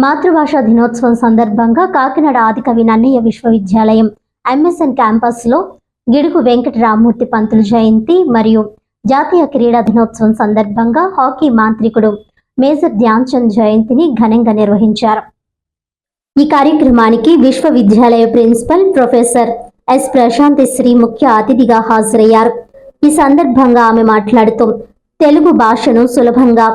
మాతృభాష దినోత్సవం సందర్భంగా కాకినాడ ఆదికవి నన్నయ్య విశ్వవిద్యాలయం ఎంఎస్ఎన్ క్యాంపస్లో గిడుగు వెంకటరామూర్తి పంతులు జయంతి మరియు జాతీయ క్రీడా దినోత్సవం సందర్భంగా హాకీ మాంత్రికుడు మేజర్ ధ్యాన్ చంద్ జయంతిని ఘనంగా నిర్వహించారు. ఈ కార్యక్రమానికి విశ్వవిద్యాలయ principal professor S Prashanti Sri ముఖ్య అతిథిగా హాజరయ్యారు. ఈ సందర్భంగా ఆమె మాట్లాడుతూ తెలుగు భాషను సులభంగా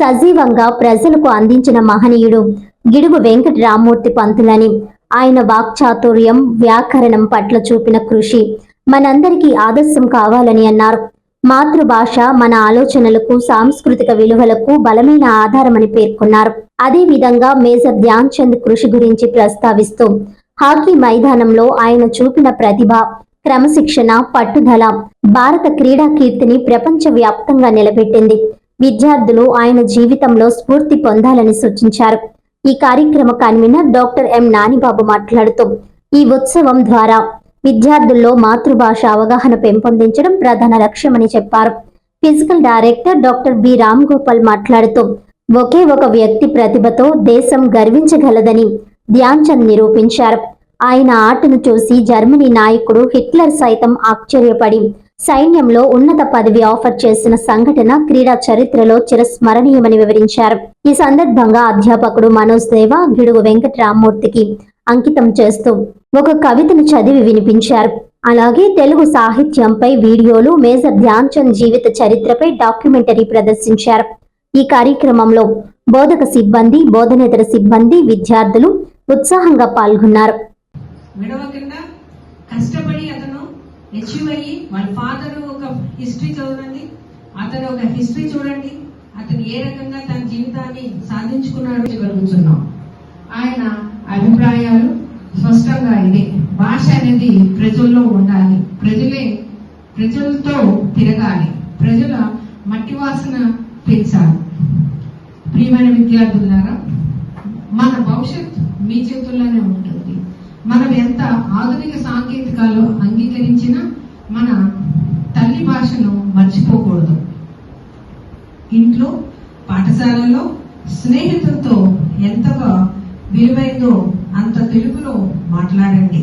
సజీవంగా ప్రజలకు అందించిన మహనీయుడు గిడుగు వెంకటరామూర్తి పంతులని. ఆయన వాక్చాతుర్యం వ్యాకరణం పట్ల చూపిన కృషి మనందరికీ ఆదర్శం కావాలని అన్నారు. మాతృభాష మన ఆలోచనలకు సాంస్కృతిక విలువలకు బలమైన ఆధారమని పేర్కొన్నారు. అదే విధంగా మేజర్ ధ్యాన్ చంద్ కృషి గురించి ప్రస్తావిస్తూ హాకీ మైదానంలో ఆయన చూపిన ప్రతిభ క్రమశిక్షణ పట్టుదల భారత క్రీడా కీర్తిని ప్రపంచ వ్యాప్తంగా నిలబెట్టింది. విద్యార్థులు ఆయన జీవితంలో స్ఫూర్తి పొందాలని సూచించారు. ఈ కార్యక్రమ కన్వీనర్ డాక్టర్ ఎం నానిబాబు మాట్లాడుతూ ఈ ఉత్సవం ద్వారా విద్యార్థుల్లో మాతృభాష అవగాహన పెంపొందించడం ప్రధాన లక్ష్యమని చెప్పారు. Physical director doctor B Ram Gopal మాట్లాడుతూ ఒకే ఒక వ్యక్తి ప్రతిభతో దేశం గర్వించగలదని ధ్యాన్ చంద్ నిరూపించారు. ఆయన ఆటను చూసి జర్మనీ నాయకుడు హిట్లర్ సైతం ఆశ్చర్యపడి సైన్యంలో ఉన్నత పదవి ఆఫర్ చేసిన సంఘటన క్రీడా చరిత్రలో చిరస్మరణీయమని వివరించారు. ఈ సందర్భంగా అధ్యాపకుడు మనోజ్ దేవ గిడుగు వెంకటరామ్మూర్తికి అంకితం చేస్తూ ఒక కవితను చదివి వినిపించారు. అలాగే తెలుగు సాహిత్యంపై వీడియోలు మేజర్ ధ్యాన్ చంద్ జీవిత చరిత్రపై డాక్యుమెంటరీ ప్రదర్శించారు. ఈ కార్యక్రమంలో బోధక సిబ్బంది బోధనేతర సిబ్బంది విద్యార్థులు ఉత్సాహంగా పాల్గొన్నారు. కష్టపడి అచీవ్ అయ్యి వాళ్ళ ఫాదర్ ఒక హిస్టరీ చదవండి అతను ఒక హిస్టరీ చూడండి. అతను ఏ రకంగా తన జీవితాన్ని సాధించుకున్నాడు జరుగుతున్నాం ఆయన అభిప్రాయాలు స్పష్టంగా ఇదే. భాష అనేది ప్రజల్లో ఉండాలి. ప్రజలే ప్రజలతో తిరగాలి. ప్రజల మట్టి వాసన పెంచాలి. ప్రియమైన విద్యార్థులారా మన భవిష్యత్ మీ చేతుల్లోనే ఉంటుంది. మనం ఎంత ఆధునిక సాంకేతికాలు ఉపయోగించిన మన తల్లి భాషను మర్చిపోకూడదు. ఇంట్లో పాఠశాలలో స్నేహితులతో ఎంతగా విలువైందో అంత తెలుగులో మాట్లాడండి.